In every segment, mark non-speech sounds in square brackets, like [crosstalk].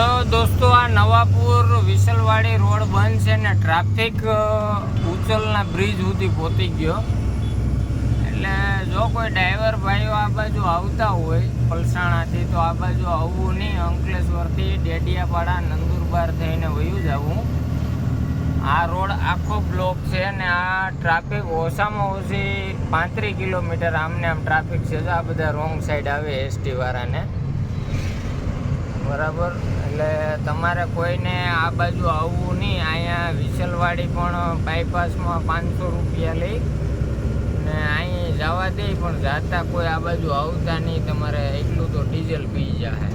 તો દોસ્તો, આ નવાપુર વિસલવાડી રોડ બંધ છે ને ટ્રાફિક ઉચલના બ્રિજ સુધી પહોંચી ગયો. એટલે જો કોઈ ડ્રાઈવર ભાઈઓ આ બાજુ આવતા હોય પલસાણાથી, તો આ બાજુ આવવું નહીં. અંકલેશ્વરથી ડેડિયાપાડા, નંદુરબાર થઈને વયું જવું. આ રોડ આખો બ્લોક છે ને આ ટ્રાફિક ઓછામાં ઓછી પાંત્રીસ કિલોમીટર આમને આમ ટ્રાફિક છે. આ બધા રોંગ સાઈડ આવે એસટી વાળાને. બરાબર? એટલે તમારે કોઈને આ બાજુ આવવું નહીં. અહીંયા વિસલવાડી પણ બાયપાસમાં પાંચસો રૂપિયા લઈ ને અહીં જવા દે, પણ જાતા કોઈ આ બાજુ આવતા નહીં. તમારે એટલું તો ડીઝલ પી જાય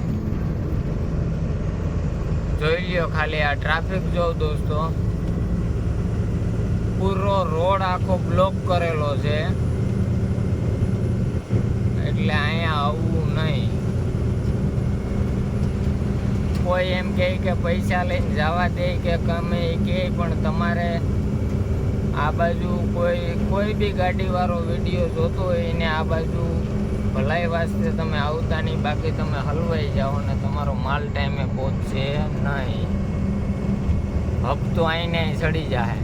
જોઈ લ્યો ખાલી આ ટ્રાફિક જો દોસ્તો. પૂરો રોડ આખો બ્લોક કરેલો છે એટલે અહીંયા આવવું નહીં કોઈ એમ કહે કે પૈસા લઈને જવા દે કે ગમે એ કહે પણ તમારે આ બાજુ કોઈ કોઈ બી ગાડીવાળો વીડિયો જોતો હોય એને આ બાજુ ભલાઈ વાસ્તે તમે આવતા નહીં બાકી તમે હલવાઈ જાઓ ને તમારો માલ ટાઈમે પહોંચશે નહીં. હપ્તો આઈને અહીં ચડી જાય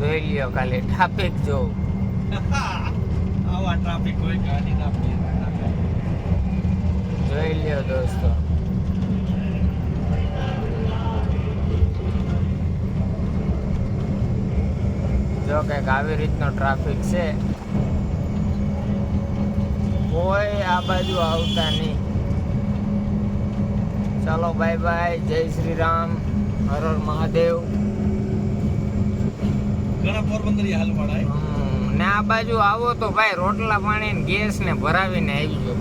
જોઈ લ્યો ખાલી ટ્રાફિક જો. [laughs] આવા ટ્રાફિક હોય ગાડી ના જોઈ લ્યો દોસ્તો. જો કંઈક આવી રીતનો ટ્રાફિક છે. કોઈ આ બાજુ આવતા નહીં. ચાલો બાય બાય જય શ્રી રામ હર હર મહાદેવ. ને આ બાજુ આવો તો ભાઈ રોટલા પાણી ને ગેસ ને ભરાવીને આવી જાય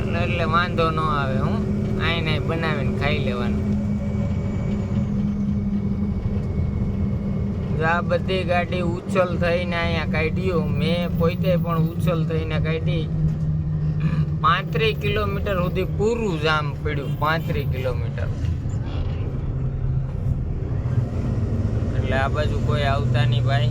એટલે એટલે વાંધો ન આવે હું આઈને બનાવીને ખાઈ લેવાનું. આ બધી ગાડી ઉછલ થઈને અહીંયા કાઢ્યું. મેં પોતે પણ ઉછલ થઈને કાઢી. પાંત્રીસ કિલોમીટર સુધી પૂરું જામ પડ્યું. પાંત્રીસ કિલોમીટર. એટલે આ બાજુ કોઈ આવતા નહીં ભાઈ.